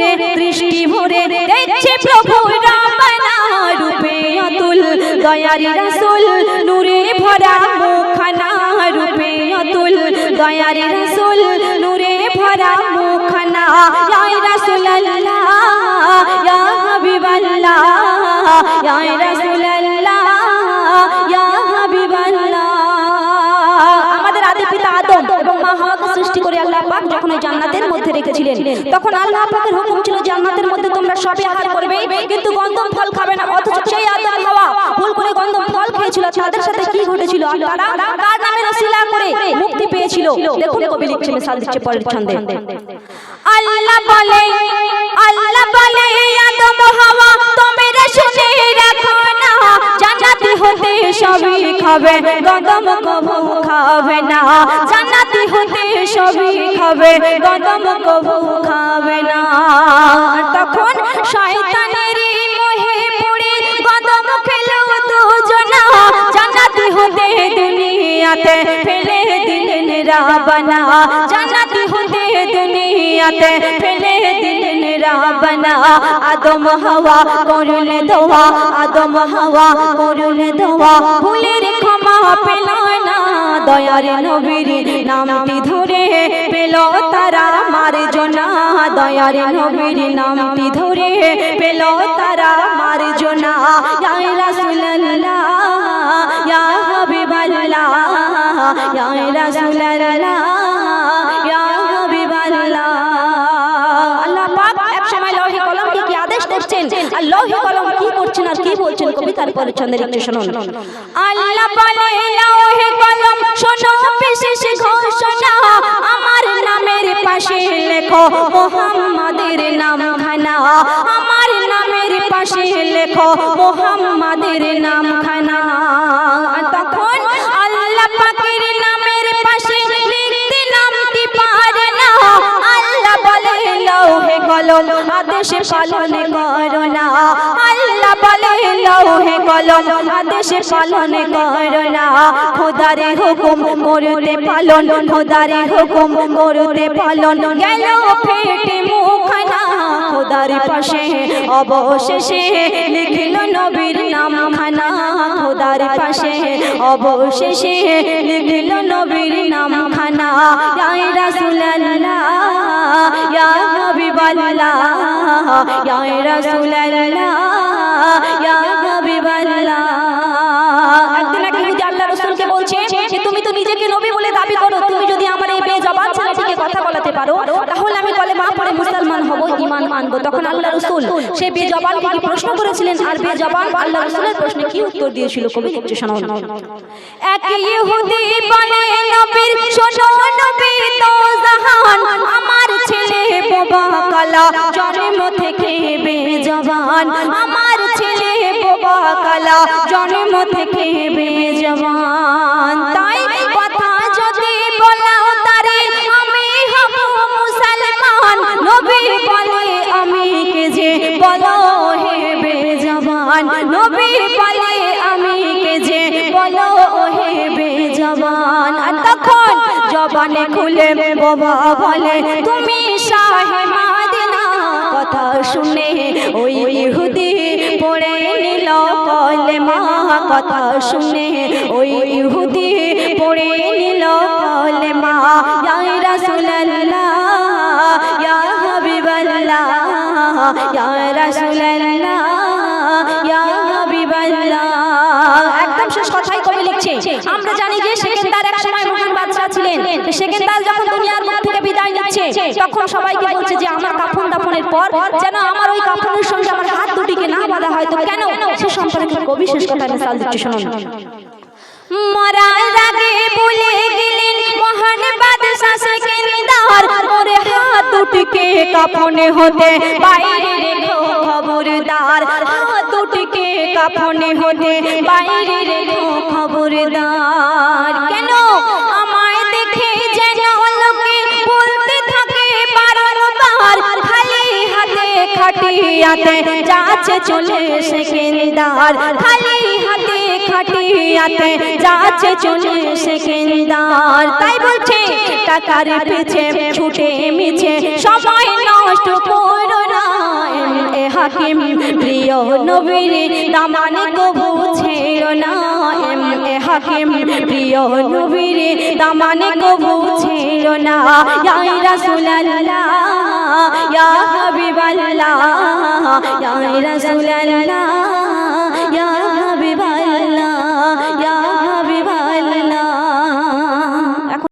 করে দৃষ্টি ভরে, দেখছে প্রভু রামনা রূপে অতুল, দয়ারি রসুল, নূরে ভরা মুখনা রূপে অতুল, দয়ারি রসুল, নূরে ভরা মুখনা রসুল্লা ইয়া রাসূলুল্লাহ ওই জান্নাতের মধ্যে রেখেছিলেন। তখন আল্লাহ পাকের হুকুম ছিল, জান্নাতের মধ্যে তোমরা সবে আহার করবে, কিন্তু গন্ধম ফল খাবে না, অথচ সেই আদম হাওয়া, ভুল করে গন্ধম ফল খেয়েছিল, তাদের সাথে কি ঘটেছিল? আর তারা নামে রসিলা করে মুক্তি পেয়েছিল? দেখুন কবি লিখছে মিসাল দিচ্ছে পরের ছন্দে। আল্লাহ বলে আল্লাহ বলে আদম হাওয়া, তোমরা শুনে রাখো না, জান্নাতি হতে সবই খাবে গদম কবু খাবে না, জান্নাতি হতে সবই খাবে গদম কবু খাবে না। তখন শয়তানের মোহে পড়ে গদম খেলো দুজনা। হতে দুনিয়াতে ফেলে দিলেন হতে দুনিয়াতে ফেলে দিলেন আদম হাওয়া করলে দোয়া আদম হাওয়া করলে দোয়া ভুলের পেল না, দয়ার নবীর নামটি ধরে পেল তারা মার জনা। দয়ার নবীর নামটি ধরে পেল তারা মার জনা। রাসূলুল্লাহ, ইয়া হাবিবাল্লাহ ইয়া রাসূলুল্লাহ, ইয়া আল্লাহ পাক কি আদেশ করছেন? আর কলম কি করছেন আর কি বলছেন? কবিতার পরে ছন্দের একটু শুনুন। আল্লাহ বলে লৌহে কলম শোনো বিশেষ ঘোষণা আমার নামের পাশে লেখো মোহাম্মদের নাম খানা আমার নামের পাশে লেখো মোহাম্মদের নাম খানা তখন আল্লাহ পাকের নামের পাশে লিখতে পারে না। আল্লাহ বলে লৌহে কলম আদেশ পালন করো না। আল্লাহ কলম আদেশ পালন করো না। খোদারে হুকুম করতে পালন, খোদারে হুকুম করতে পালন। গেল ফেটে মুখনা খোদার পাশে অবশেষে লিখল নবীর নাম খানা খোদার পাশে অবশেষে লিখল নবীর নাম খানা ইয়া রাসূলুল্লাহ ইয়া হাবিবাল্লাহ ইয়া রাসূলুল্লাহ। সেই বেজবানকে কি প্রশ্ন করেছিলেন আর বেজবান আল্লাহ রাসূলের প্রশ্নে কি উত্তর দিয়েছিল? কবি একটু শোনাও এক ইহুদি বলে নবীর শোনো নবী তো জাহান। আমার ছেলে বাবা কালা জন্ম থেকে বেজবান। আমার ছেলে বাবা কালা জন্ম থেকে বেজবান বেজবান নবী বলে আমি কে যে, বলো হে বেজবান। তখন জবানে খুলে বাবা বলে, তুমি শাহে মাদিনা, কথা শুনে ওই ইহুদি পড়ে নিল কলেমা, কথা শুনে ওই ইহুদি পড়ে নিল কলেমা ইয়া রাসূলুল্লাহ, ইয়া হাবিবাল্লাহ, ইয়া রাসূলুল্লাহ আমরা জানি যে সেকেন্দার এক সময় মহান বাদশা ছিলেন। সেকেন্দার যখন দুনিয়ার মুখ থেকে বিদায় নিচ্ছে, তখন সবাইকে বলছে যে, আমার কাফন দাফনের পর যেন আমার ওই কাফনের সঙ্গে আমার হাত দুটিকে না বাঁধা হয়। তো কেন? সে সম্পর্কে কবি শেষ কথা মিসাল দিচ্ছে, শুনুন। মরার আগে বলে গেলেন দুটিকে কাফনে হতে, বাইরে রেখো খবরদার। হাত দুটিকে কাফনে হতে, বাইরে রেখো খবরদার। কেন আমায় দেখে যেন লোকে বলতে থাকে বারবার, খালি হাতে খাটিয়াতে যাচ্ছে চলে সেকেন্দার খালি হাতে খাটিয়াতে যাচ্ছে চলে সেকেন্দার তাই বলছে টাকার পিছে ছুটে মিছে, সময় নষ্ট করো এ হাকিম, প্রিয় নবীর দামান কবু না। এ হাকিম, প্রিয় নবীর দামান কবু না। ইয়া রাসূলুল্লাহ, ইয়া হাবিবাল্লাহ ইয়া